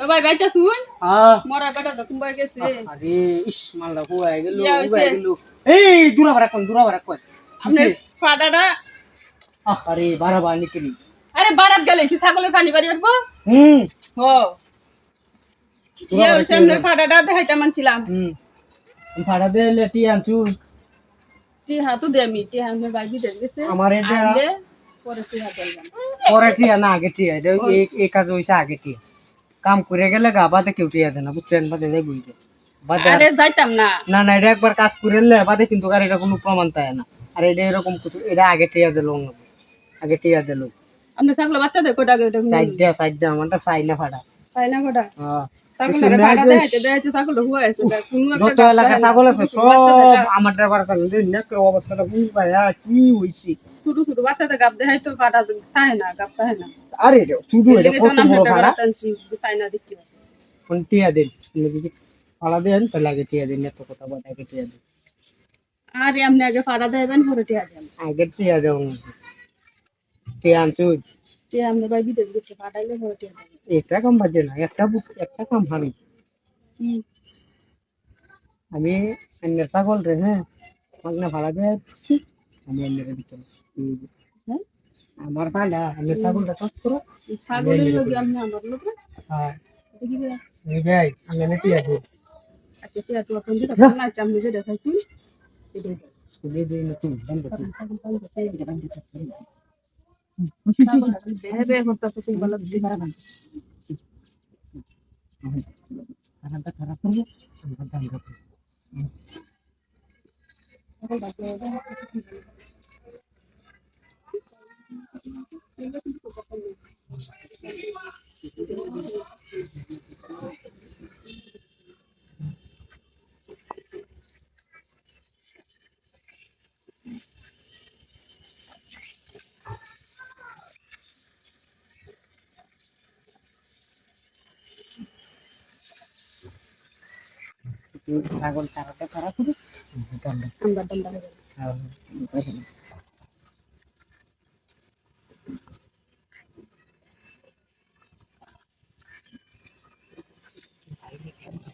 ভাই বাইটা শুন। হ্যাঁ। মরা বেটা তো কুম্বাই গেছে। আরে ইস মালটা হুয়াই গেল ইয়া গেল। এই দূরা বারা কোন দূরা বারা কোন আপনার ফাটাটা আরে বারা বা নিকলি আরে বারাত গেলে কি? ছাগলের পানি বাড়ি আসব? হুম। ও ইয়ে হয়েছে আপনার ফাটাটা দেখাইতে মানছিলাম। হুম। ভাড়া দে লেটি আনছু। টি হাতও দে আমি টি হাত ভাই বিদেশ গেছে। আমার এটা পরে টি হাত পরে টিয়া না আগে টিয়া এই কাজ হইছে আগে টিয়া কাম করে গেলে গা বাদে কেউ টিয়া দেয় না বুঝছেন বাদে যাই বুঝতে আরে যাইতাম না। না না এটা একবার কাজ করে নিলে বাদে কিন্তু আর এটা কোনো প্রমাণ না। আর এটা এরকম কিছু এটা আগে টিয়া দিল আগে টিয়া দিল। আপনি থাকলে বাচ্চাদের কোটা গেলে সাইড দেয়া সাইড দেয়া আমারটা সাইড না ফাটা। চাই না কোটা হ্যাঁ। ফাটা হুয়া ছোট ছোট বাচ্চাদের গাপ দেখাইতো ফাটা থাকে না গাপ থাকে না। আরে রে শুধু এটা লেগে কত তো বড় ভাড়া? কোন টিয়া দেন ফাড়া দেন তাহলে আগে টিয়া দিন এত কথা বলে আগে টিয়া দিন। আর এমনি আগে ফাটা দেবেন পরে টিয়া দেন। আগে টিয়া দেন টিয়া আনছু টিয়া আপনি ভাই বিদেশ গেছে ফাটাইলে পরে টিয়া দেবেন একটা কাম বাজে না একটা বুক একটা কাম হানি। কি? আমি অন্যের ছাগল রে হ্যাঁ? ভাড়া দিয়ে আমি অন্যের ভিতরে। হ্যাঁ? আমার ভাড়া অন্যের ছাগলটা চাষ করো। ছাগলের লোক আমি আমার লোক হ্যাঁ। দেখি বে। আমি আমি টিয়া দিই। আচ্ছা টিয়া তো এখন দিতে না চামড়ি যে দেখাইছি এটাই দিয়ে দিই নতুন বন্ধ করি। দেবে এখন তো তুমি বলো। দিদি খারাপ খারাপটা খারাপ করব আমার দাম রাখব। তুই ছাগল খারাপটা খারাপ করব